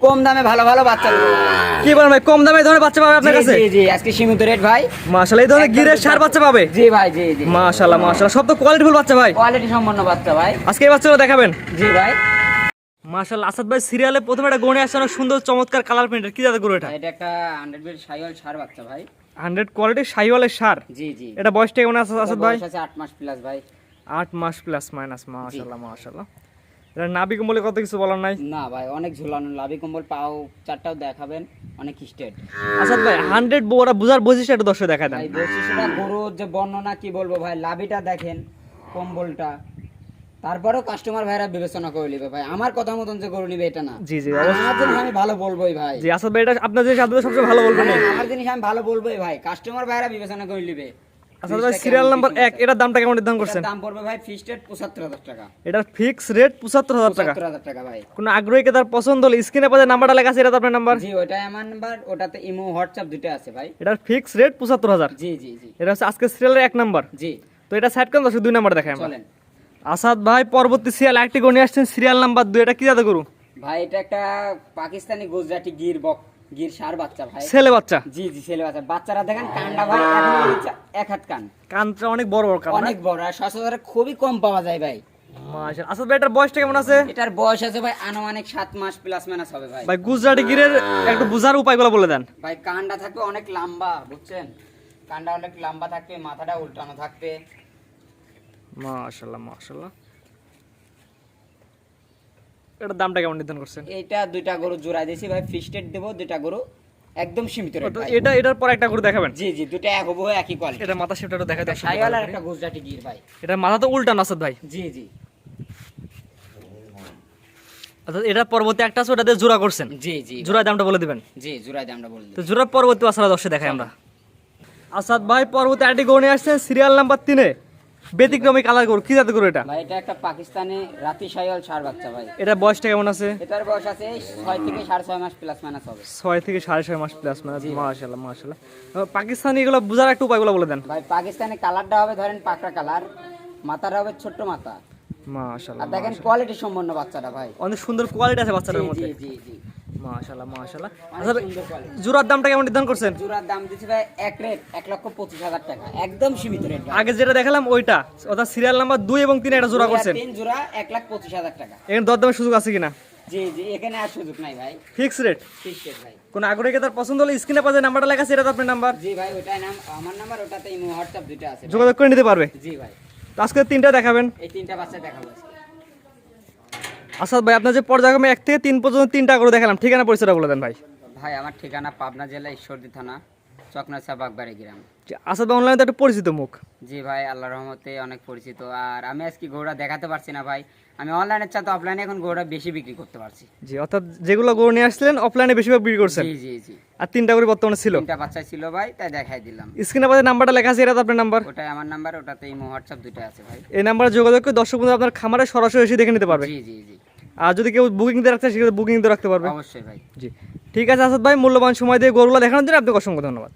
কম দামে ভালো ভালো বাচ্চা কি বলেন ভাই কম দামে ধরনের বাচ্চা পাবে আপনার কাছে? জি জি আজকে সীমিত রেট ভাই। মাশাআল্লাহ এই ধরনের গিরের সার বাচ্চা। পাবে? জি ভাই জি জি। মাশাআল্লাহ মাশাআল্লাহ সব তো কোয়ালিটিফুল বাচ্চা ভাই। কোয়ালিটি সম্পন্ন বাচ্চা ভাই। আজকে এই বাচ্চাগুলো দেখাবেন। জি ভাই। মাশাআল্লাহ আসাদ ভাই সিরিয়ালে প্রথমে একটা আসছে অনেক সুন্দর চমৎকার কালার প্রিন্টের কি জাতের গরু এটা? এটা একটা হান্ড্রেড বিল সাইওয়াল সার বাচ্চা ভাই। হান্ড্রেড কোয়ালিটির শাহিওয়ালের সার? জি জি। এটা বয়সটা কেমন আছে আসাদ ভাই? বয়স আছে আট মাস প্লাস ভাই। আট মাস প্লাস মাইনাস মাশাআল্লাহ মাশাআল্লাহ। এটা নাবি কম্বলে কত কিছু বলার নাই? না ভাই অনেক ঝুলানো লাভি কম্বল পাও চারটাও দেখাবেন অনেক স্টেট। আসাদ ভাই হান্ড্রেড ওরা বুঝার একটু দর্শক দেখা দেন। ভাই বৈশিষ্ট্যটা গরুর যে বর্ণনা কি বলব ভাই লাভিটা দেখেন কম্বলটা। তারপরেও কাস্টমার ভাইরা বিবেচনা করে নিবে ভাই। আমার কথা মতন যে গরু নিবে এটা না। জি জি আমি ভালো বলবোই ভাই। জি আসাদ ভাই এটা আপনার যে আপনাদের সবচেয়ে ভালো বলবেন। হ্যাঁ, আমার জিনিস আমি ভালো বলবোই ভাই। কাস্টমার ভাইরা বিবেচনা করে নিবে। আসাদ ভাই সিরিয়াল নাম্বার এক এটার দামটা কেমন নির্ধারণ করছেন? দাম পড়বে ভাই ফিক্সড পঁচাত্তর হাজার টাকা। এটার ফিক্স রেট পঁচাত্তর হাজার টাকা? পঁচাত্তর হাজার টাকা ভাই। কোনো আগ্রহীকে তার পছন্দ হলে স্ক্রিনে পাশে নাম্বারটা লেখা আছে এটা আপনার নাম্বার জি ওটাই আমার নাম্বার ওটাতে ইমো হোয়াটসঅ্যাপ দুটো আছে ভাই। এটার ফিক্স রেট পঁচাত্তর হাজার? জি জি জি। এটা হচ্ছে আজকে সিরিয়ালের এক নাম্বার জি। তো এটা সাইড করেন দর্শক দুই নাম্বার দেখাই আমরা। চলেন। আসাদ ভাই পরবর্তী সিরিয়াল একটি গণি আসছেন সিরিয়াল নাম্বার দুই এটা কি যাতে করু ভাই এটা একটা পাকিস্তানি গুজরাটি গির বক গির সার বাচ্চা ভাই। ছেলে বাচ্চা? জি জি ছেলে বাচ্চা। বাচ্চারা দেখেন কানটা ভাই এখনও এক হাত কান। কানটা অনেক বড় বড় কান অনেক বড় আর সচরাচর খুবই কম পাওয়া যায় ভাই। মাশাআল্লাহ। আসাদ ভাই এটার বয়সটা কেমন আছে? এটার বয়স আছে ভাই আনুমানিক সাত মাস প্লাস মাইনাস হবে ভাই। ভাই গুজরাটি গিরের একটু বুঝার উপায়গুলো বলে দেন। ভাই কানটা থাকবে অনেক লম্বা বুঝছেন? কানটা অনেক লম্বা থাকবে মাথাটা উল্টানো থাকবে। মাশাআল্লাহ মাশাআল্লাহ। এটার দামটা কেমন নির্ধারণ করছেন? এইটা দুইটা গরু জোড়া দিয়েছি ভাই ফিস্টেড দেবো দুইটা গরু। একদম সীমিত এটা এটার পর একটা করে দেখাবেন। জি জি দুইটা এক হব একই কোয়ালিটি এটা মাথা শেপটা দেখা দেয় সাইওয়াল আর একটা গুজরাটি গির ভাই। এটা মাথা তো উল্টান আসাদ ভাই? জি জি। অর্থাৎ এটা পরবর্তী একটা আছে ওটাতে জোড়া করছেন। জি জি। জোড়ার দামটা বলে দিবেন। জি জোড়াই দামটা বলে তো দিই পরবর্তী আসলে দর্শে দেখাই আমরা। আসাদ ভাই পরবর্তী আরেকটি গণে আসছেন সিরিয়াল নাম্বার তিনে। ব্যতিক্রমী কালার গরু কি জাতের গরু এটা? ভাই এটা একটা পাকিস্তানি রাতি সাইওয়াল সার বাচ্চা ভাই। এটা বয়সটা কেমন আছে? এটার বয়স আছে ছয় থেকে সাড়ে ছয় মাস প্লাস মাইনাস হবে। ছয় থেকে সাড়ে ছয় মাস প্লাস মানে মাশাল্লাহ মাশাল্লাহ পাকিস্তানি এগুলো বুঝার একটু উপায়গুলো বলে দেন। ভাই পাকিস্তানি কালারটা হবে ধরেন পাকড়া কালার মাথাটা হবে ছোট্ট মাথা। মাশাল্লাহ আর দেখেন কোয়ালিটি সম্পন্ন বাচ্চাটা ভাই। অনেক সুন্দর কোয়ালিটি আছে জি বাচ্চাটার মধ্যে। জি জি। মাশাল্লাহ মাশাল্লাহ অনেক আচ্ছা জোড়ার দামটা কেমন নির্ধারণ করছেন? জোড়ার দাম দিচ্ছি ভাই এক রেট এক লক্ষ পঁচিশ হাজার টাকা। একদম সীমিত রেট আগে যেটা দেখালাম ওইটা অর্থাৎ সিরিয়াল নাম্বার দুই এবং তিনে এটা জোড়া করছেন। তিন জোড়া এক লাখ পঁচিশ হাজার টাকা। এখানে দরদামের সুযোগ আছে কিনা? জি জি এখানে আর সুযোগ নাই ভাই। ফিক্স রেট ফিক্স রেট ভাই। কোন আগ্রহীকে তার পছন্দ হলে স্ক্রিনে পাশে নাম্বারটা লেখা আছে এটা তো আপনার নাম্বার। জি ভাই ওটাই নাম আমার নাম্বার ওটাতে ইমো হোয়াটসঅ্যাপ দুটো আছে। যোগাযোগ করে নিতে পারবে। জি ভাই। তো আজকে তিনটা দেখাবেন। এই তিনটা বাচ্চা দেখাবো আজকে। আসাদ ভাই, আপনার যে পর্যায়ক্রমে এক থেকে তিন পর্যন্ত তিনটা করে দেখালাম, ঠিকানা পরিচয়টা বলে দেন ভাই। ভাই, আমার ঠিকানা পাবনা জেলা ঈশ্বরদী থানা। বাগবাড়ি গ্রাম। আসাদ অনলাইনে তো একটা পরিচিত মুখ। জি ভাই আল্লাহ রহমতে অনেক পরিচিত। আর আমি আজকে দেখাতে পারছি না ভাই। আমি অনলাইনের অফলাইনে এখন বেশি বিক্রি করতে পারছি। জি অর্থাৎ যেগুলো গরু নিয়ে আসছিলেন অফলাইনে বেশিরভাগ বিক্রি করছেন? জি জি জি। আর তিনটা করে বর্তমানে ছিল? তিনটা বাচ্চা ছিল ভাই তাই দেখাই দিলাম। স্ক্রিনে পাশে নাম্বারটা লেখা আছে এটা তো আপনার নাম্বার ওটাই আমার নাম্বার ওটাতে ইমো হোয়াটসঅ্যাপ দুটো আছে ভাই। এই নাম্বারে যোগাযোগ করে দর্শক বন্ধু আপনার খামারে সরাসরি এসে দেখে নিতে পারবে। জি জি জি। আর যদি কেউ বুকিং দিয়ে রাখতে সেক্ষেত্রে বুকিং দিয়ে রাখতে পারবে। অবশ্যই ভাই। জি। ঠিক আছে আসাদ ভাই মূল্যবান সময় দিয়ে গরুগুলো দেখানোর জন্য আপনাকে অসংখ্য ধন্যবাদ।